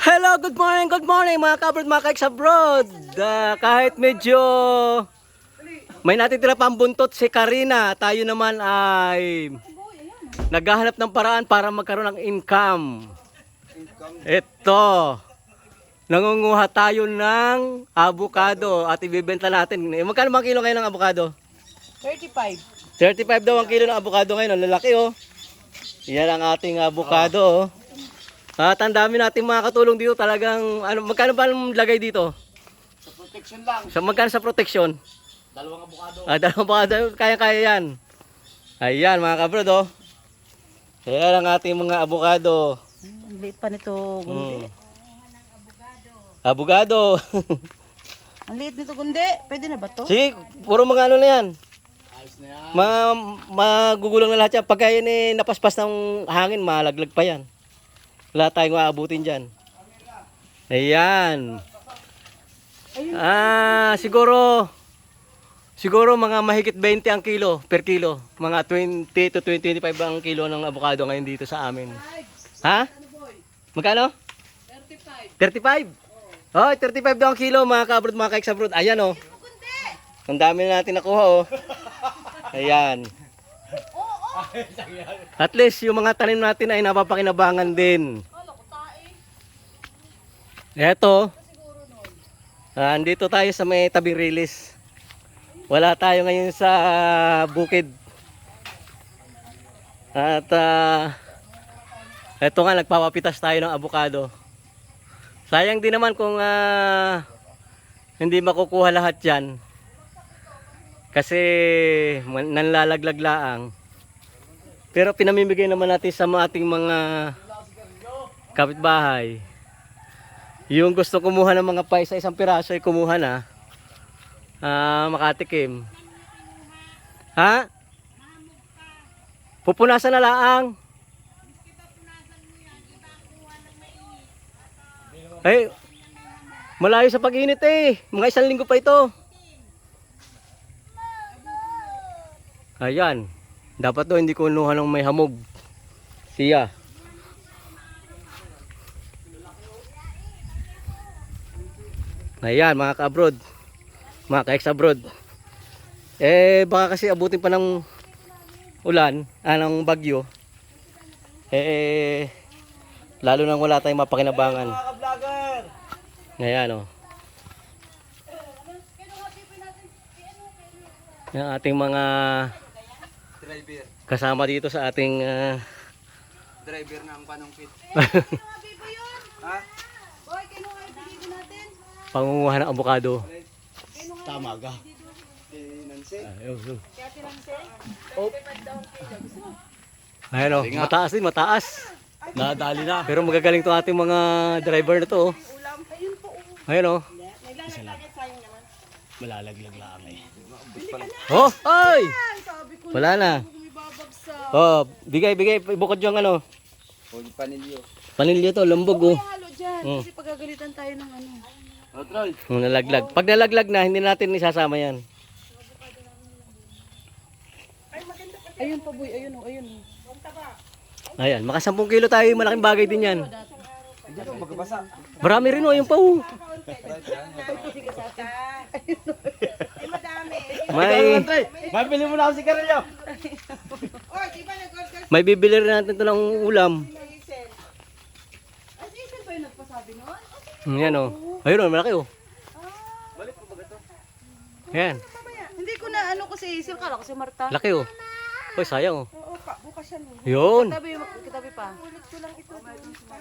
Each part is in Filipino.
Hello, good morning, good morning mga kabrod, mga kaiks abroad. Ah, kahit medyo may natitira pang buntot si Karina, tayo naman ay naghahanap ng paraan para magkaroon ng income. Ito. Nangunguha tayo ng avocado at ibibenta natin. Eh, Magkano bang kilo ngayon ng avocado? 35. 35 daw ang kilo ng avocado ngayon. Ang lalaki oh. Yan ang ating avocado oh. At ang dami nating mga katulong dito talagang ano magkano ba ang lagay dito? Sa protection lang. Sa magkano sa protection? Dalawang abukado. Ah, dalawang avocado kaya-kaya yan. Ayan mga kabrod oh. Ayan ang ating mga avocado. Ang liit pa nito. Hmm. Abogado. Ang liit nito gundi. Pwede na ba to? Sige, puro mga ano na yan. Ayos na yan. Ma magugulang na lahat yan. Pagka yun eh, napaspas ng hangin, malaglag pa yan. Wala tayong aabutin dyan. Ayan. Ah, siguro, siguro mga mahigit 20 ang kilo per kilo. Mga 20 to 25 ang kilo ng avocado ngayon dito sa amin. Ha? Magkano? 35. 35? Oh, 35 daw ang kilo mga kabrod, mga kaiks abroad. Ayan oh. Ang dami na natin nakuha oh. Ayan. At least yung mga tanim natin ay napapakinabangan din. Eto. Ah, andito tayo sa may tabi release. Wala tayo ngayon sa bukid. At ah, eto nga nagpapapitas tayo ng abukado. Sayang din naman kung ah, hindi makukuha lahat 'yan. Kasi nanlalaglag laang. Pero pinamimigay naman natin sa ating mga kapitbahay. Yung gusto kumuha ng mga pay sa isang piraso ay kumuha na. Ah, makatikim. Ha? Pupunasan na laang. Ay, malayo sa pag-init eh. Mga isang linggo pa ito. Ayan. Dapat to hindi ko nuha ng may hamog. Siya. Ayan mga ka-abroad. Mga ka-ex-abroad. Eh baka kasi abutin pa ng ulan, anong bagyo. Eh lalo nang wala tayong mapakinabangan. Ayan o. Yung ating mga Driver. kasama dito sa ating ah, Driver ng panungkit. ha? pangunguha ng abukado. Tama ka. Nancy? Ayun, yun. Ayan o, mataas din, mataas. Nadali na. Pero magagaling to ating mga driver na to. oh. Ayan o. Malalaglag lang eh. Oh, ay! Wala na. Oh, bigay, bigay. Ibukod yung ano. Huwag panilyo. Panilyo to, lambog oh. Halo dyan, Mm. kasi pagagalitan tayo ng ano. O, Troy. Yung nalaglag. Pag nalaglag na, hindi natin isasama yan. Ayun pa boy, ayun o, ayun o. Ayan, maka 10 kilo tayo, malaking bagay din yan. Marami rin oh, yung pau. May, Mabili mo na ako si Karelyo. may bibili rin natin ito ng ulam. Yan oh. Ayun oh, malaki oh. Yan, Hindi ko na ano ko si Isil, kala ko si Marta. laki oh. Hoy, sayang oh. Oo, pa, bukas yan o. Yun, Kitabi, kitabi pa.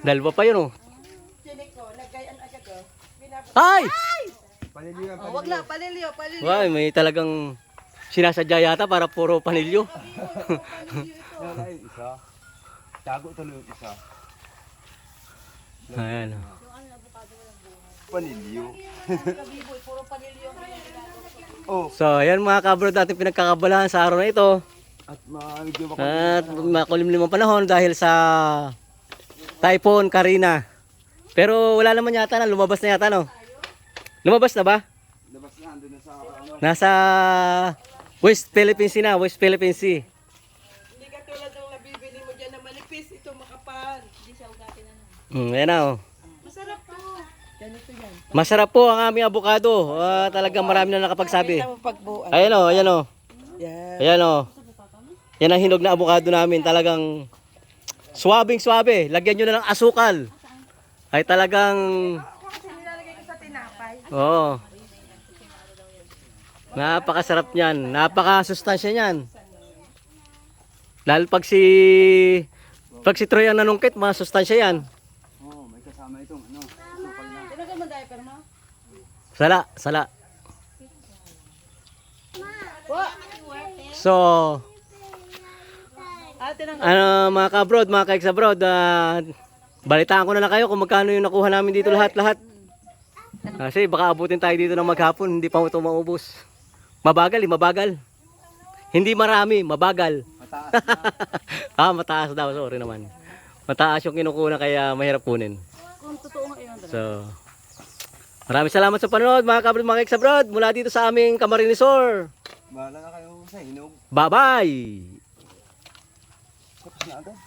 dalawa pa yun oh. Ay! Panilyo yan. Oh, wag na, palilyo, palilyo. Wow, may talagang sinasadya yata para puro panilyo. Yan ay isa. Tago tuloy yung isa. Ayan oh. Panilyo. oh, So, ayan mga kabrod natin pinagkakabalahan sa araw na ito. at medyo baka At makulimlim ang panahon dahil sa Typhoon Karina. Pero wala naman yata na, lumabas na yata no. Lumabas na ba? labas na andun na sa ano. Nasa West Philippine Sea na, West Philippine Sea. Hindi ka tulad ng nabibili mo dyan na manipis, ito makapal. Hindi siya ugatin na. Hmm, ayan na oh. Masarap to. Ganito yan. Masarap po ang aming abukado. Ah, talagang marami na nakapagsabi. Ayan o, ayan o. Yan. Ayan o. Yan ang hinog na abukado namin. Talagang swabing swabe. Lagyan nyo na ng asukal. Ay talagang... Oo. Napakasarap niyan. Napakasustansya niyan. Lalo pag si... Pag si Troy ang nanungkit, masustansya yan. Oo, may kasama itong ano. Tinagal mo diaper mo? Sala, sala. So, Ah, ano mga ka-abroad, mga ka abroad ah, balitaan ko na lang kayo kung magkano yung nakuha namin dito lahat-lahat. Kasi baka abutin tayo dito ng maghapon, hindi pa ito maubos. Mabagal eh, mabagal. Hindi marami, mabagal. Mataas ah, mataas daw, sorry naman. Mataas yung kinukuha kaya mahirap kunin. Kung totoo nga yun. So, maraming salamat sa panonood mga ka-abroad, mga ka-abroad mula dito sa aming Camarinesor. Bahala na kayo sa hinog. Bye-bye! Tapos na agad.